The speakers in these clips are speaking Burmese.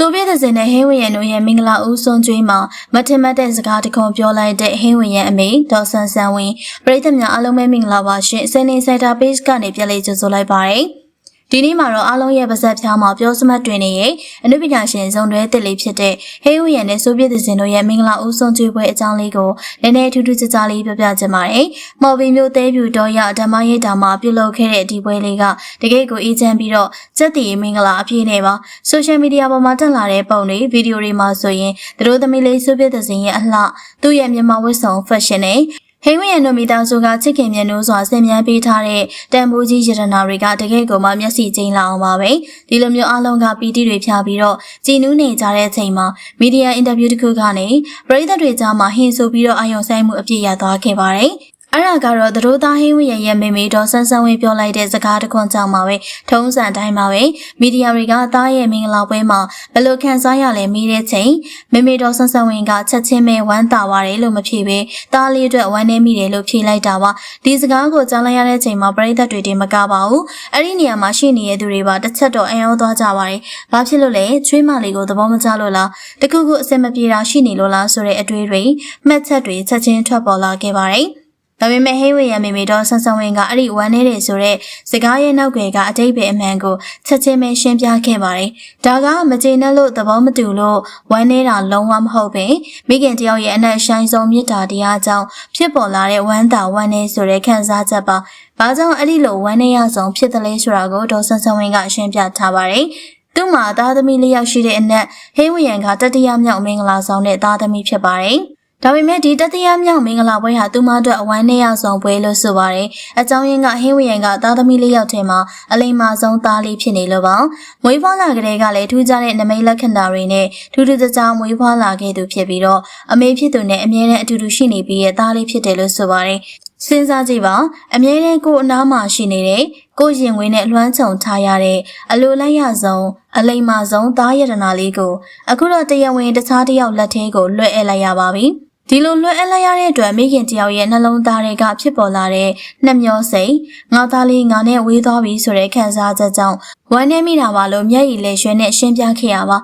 ဆိုဗီယက်တစ်စင်နဲ့ဟင်းဝင်ရန်တို့ရဲ့မင်္ဂလာဦးစွန်ကျွေးမှာမထင်မှတ်တဲ့စကားတစ်ခုပြောလိုက်တဲ့ဟင်းဝင်ရန်အမေဒေါ်ဆန်ဆန်ဝင်းပရိသတ်များအားလုံးပဲမင်္ဂလာပါရှင်စနေစိုက်တာ page ကနေပြန်လေးကြိုဆိုလိုက်ပါရစေ ဒီနေ့မှာတော့အားလုံးရဲ့ပါဇက်ဖြားမှာပြောစမှတ်တွင်နေရဲ့အနုပညာရှင်ဇုံတွဲတစ်လေးဖြစ်တဲ့ဟေးဝရန်နဲ့ဆိုဗီယက်တစ်စင်တို့ရဲ့မင်္ဂလာဦးဆုံးကျွေးပွဲအကြောင်းလေးကိုနည်းနည်းထူးထူးခြားခြားလေးပြောပြချင်ပါတယ်။မော်ဘီမျိုးသေးပြူတော်ရဓမ္မရိပ်တာမှာပြုလုပ်ခဲ့တဲ့ဒီပွဲလေးကတကယ့်ကိုအေးချမ်းပြီးတော့စက်တီမင်္ဂလာအပြည့်နဲ့ပါ။ဆိုရှယ်မီဒီယာပေါ်မှာတက်လာတဲ့ပုံတွေဗီဒီယိုတွေမှာဆိုရင်သူတို့သမီးလေးဆိုဗီယက်တစ်စင်ရဲ့အလှသူ့ရဲ့မြန်မာဝတ်စုံ fashion နဲ့ ဟိမရန်တို့မိသားစုကချစ်ခင်မြတ်နိုးစွာဆင်မြန်းပေးထားတဲ့တန်ဖိုးကြီးရတနာတွေကတကယ့်ကိုမှမျက်စိကျိန်းလာအောင်ပါပဲဒီလိုမျိုးအားလုံးကပီတိတွေဖြာပြီးတော့ကြည်နူးနေကြတဲ့အချိန်မှာမီဒီယာအင်တာဗျူးတစ်ခုကနေပရိသတ်တွေကြားမှာဟင်ဆိုပြီးတော့အာရုံစိုက်မှုအပြည့်ရသွားခဲ့ပါတယ် အဲ့ဒါကတော့သတို့သားဟင်းဝရရဲ့မေမေတော်ဆန်းဆန်းဝင်းပြောလိုက်တဲ့စကားတစ်ခွန်းကြောင့်ပါပဲထုံးစံတိုင်းပါပဲမီဒီယာတွေကသားရဲ့မင်္ဂလာပွဲမှာဘယ်လိုခံစားရလဲမေးတဲ့ချိန်မေမေတော်ဆန်းဆန်းဝင်းကချက်ချင်းပဲဝမ်းသာပါတယ်လို့မဖြေပဲသားလေးအတွက်ဝမ်းနေမိတယ်လို့ဖြေလိုက်တာပါဒီစကားကိုကြားလိုက်ရတဲ့ချိန်မှာပရိသတ်တွေတင်မကပါဘူးအဲ့ဒီနေရာမှာရှိနေတဲ့သူတွေပါတစ်ချက်တော့အံ့ဩသွားကြပါတယ်ဘာဖြစ်လို့လဲချွေးမလေးကိုသဘောမကျလို့လားတခုခုအစင်မပြေတာရှိနေလို့လားဆိုတဲ့အတွေ့တွေမှတ်ချက်တွေချက်ချင်းထွက်ပေါ်လာခဲ့ပါတယ် ဒါပေမဲ့ဟိဝေရမေမေတော့ဆန်းဆန်းဝင်းကအဲ့ဒီဝမ်းနေတဲ့ဆိုတဲ့စကားရဲ့နောက်ွယ်ကအတိတ်ပဲအမှန်ကိုချက်ချင်းပဲရှင်းပြခဲ့ပါတယ်။ဒါကမကျေနပ်လို့သဘောမတူလို့ဝမ်းနေတာလုံးဝမဟုတ်ပဲမိခင်တယောက်ရဲ့အနက်ရှိုင်းဆုံးမေတ္တာတရားကြောင့်ဖြစ်ပေါ်လာတဲ့ဝမ်းသာဝမ်းနေဆိုတဲ့ခံစားချက်ပါ။ဘာကြောင့်အဲ့ဒီလိုဝမ်းနေရဆုံးဖြစ်တယ်လဲဆိုတာကိုဒေါ်ဆန်းဆန်းဝင်းကရှင်းပြထားပါတယ်။သူ့မှာသားသမီးလေးယောက်ရှိတဲ့အနက်ဟိဝေရန်ကတတိယမြောက်မင်္ဂလာဆောင်တဲ့သားသမီးဖြစ်ပါတယ်။ ဒါပေမဲ့ဒီတတိယမြောက်မင်္ဂလာပွဲဟာသူမအတွက်အဝမ်းနည်းရဆုံးပွဲလို့ဆိုပါတယ်။အကြောင်းရင်းကဟင်းဝရံကသားသမီးလေးယောက်ထဲမှာအလိမ္မာဆုံးသားလေးဖြစ်နေလို့ပါ။မွေးဖွားလာကလေးကလည်းထူးခြားတဲ့နမိတ်လက္ခဏာတွေနဲ့ထူးထူးခြားခြားမွေးဖွားလာခဲ့သူဖြစ်ပြီးတော့အမေဖြစ်သူနဲ့အမြဲတမ်းအတူတူရှိနေပြီးရဲ့သားလေးဖြစ်တယ်လို့ဆိုပါတယ်။စဉ်းစားကြည့်ပါအမြဲတမ်းကိုယ်အနားမှာရှိနေတဲ့ကိုရင်ဝင်းနဲ့လွှမ်းခြုံထားရတဲ့အလိုလိုက်ရဆုံးအလိမ္မာဆုံးသားရတနာလေးကိုအခုတော့တရားဝင်တခြားတယောက်လက်ထဲကိုလွှဲအပ်လိုက်ရပါပြီ။ ဒီလိုလွှဲအပ်လိုက်ရတဲ့အတွက်မိခင်တယောက်ရဲ့နှလုံးသားတွေကဖြစ်ပေါ်လာတဲ့နှမျောစိတ်ငါသားလေးငါနဲ့ဝေးသွားပြီဆိုတဲ့ခံစားချက်ကြောင့်ဝမ်းနည်းမိတာပါလို့မျက်ရည်လေးရွှဲနဲ့ရှင်းပြခဲ့ရပါ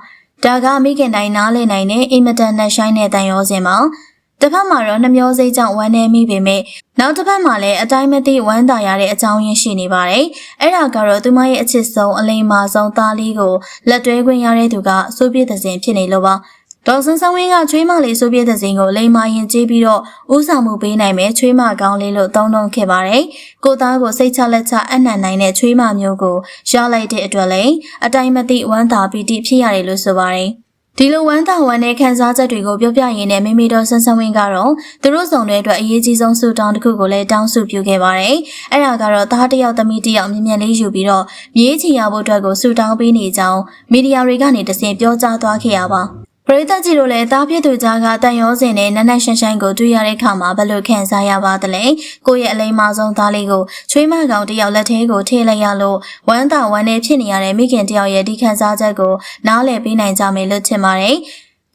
ဒါကမိခင်တိုင်းနားလည်နိုင်တဲ့အိမ်မတန်နဲ့ရှိုင်းတဲ့တန်ရောစင်မှာတစ်ဖက်မှာတော့နှမျောစိတ်ကြောင့်ဝမ်းနည်းမိပေမဲ့နောက်တစ်ဖက်မှာလည်းအတိုင်းမသိဝမ်းသာရတဲ့အကြောင်းရင်းရှိနေပါတယ်။အဲ့ဒါကတော့သူမရဲ့အချစ်ဆုံးအလိမ္မာဆုံးသားလေးကိုလက်တွဲခွင့်ရတဲ့သူကစိုးပြည့်တဲ့စဉ်ဖြစ်နေလို့ပါ။ ဒေါ်စန်းစန်းဝင်းကချွေးမလေးဆိုပြတဲ့စိန်ကိုလိမ္မာရင်ကျေးပြီးတော့ဥဆောင်မှုပေးနိုင်မယ်ချွေးမကောင်းလေးလို့သုံးနှုံခဲ့ပါတယ်။ကိုသားကိုစိတ်ချလက်ချအနံ့နိုင်တဲ့ချွေးမမျိုးကိုရလိုက်တဲ့အတွက်လည်းအတိုင်းမသိဝမ်းသာပီတိဖြစ်ရတယ်လို့ဆိုပါတယ်။ဒီလိုဝမ်းသာဝမ်းနဲ့ခံစားချက်တွေကိုပြောပြရင်းနဲ့မိမိတို့ဆန်းဆန်းဝင်းကတော့သူတို့ဆောင်တဲ့အတွက်အရေးကြီးဆုံးဆူတောင်းတစ်ခုကိုလည်းတောင်းဆိုပြုခဲ့ပါတယ်။အဲ့ဒါကတော့သားတစ်ယောက်သမီးတစ်ယောက်မြင်မြန်လေးယူပြီးတော့မြေးချီရဖို့အတွက်ကိုဆူတောင်းပေးနေကြောင်းမီဒီယာတွေကနေတစင်ပြောကြားသွားခဲ့ရပါ ပရိသတ်ကြီးတို့လည်းတားပြည့်သူကြားကတန်ရောစင်နဲ့နက်နက်ရှင်းရှင်းကိုတွေ့ရတဲ့အခါမှာဘယ်လိုခံစားရပါသလဲကိုယ့်ရဲ့အလိမ္မာဆုံးသားလေးကိုချွေးမကောင်တယောက်လက်ထဲကိုထိလိုက်ရလို့ဝမ်းသာဝမ်းနေဖြစ်နေရတဲ့မိခင်တယောက်ရဲ့ဒီခံစားချက်ကိုနားလည်ပေးနိုင်ကြမယ်လို့ထင်ပါတယ်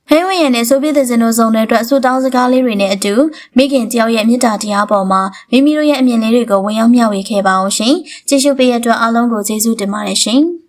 ဟဲဝရန်နဲ့ဆိုဗီယက်တစ်စင်တို့စုံတဲ့အတွက်အဆူတောင်းစကားလေးတွေနဲ့အတူမိခင်တယောက်ရဲ့မေတ္တာတရားပေါ်မှာမိမိတို့ရဲ့အမြင်လေးတွေကိုဝင်ရောက်မျှဝေခဲ့ပါအောင်ရှင်။ကြည့်ရှုပေးရတဲ့အတွက်အားလုံးကိုကျေးဇူးတင်ပါတယ်ရှင်။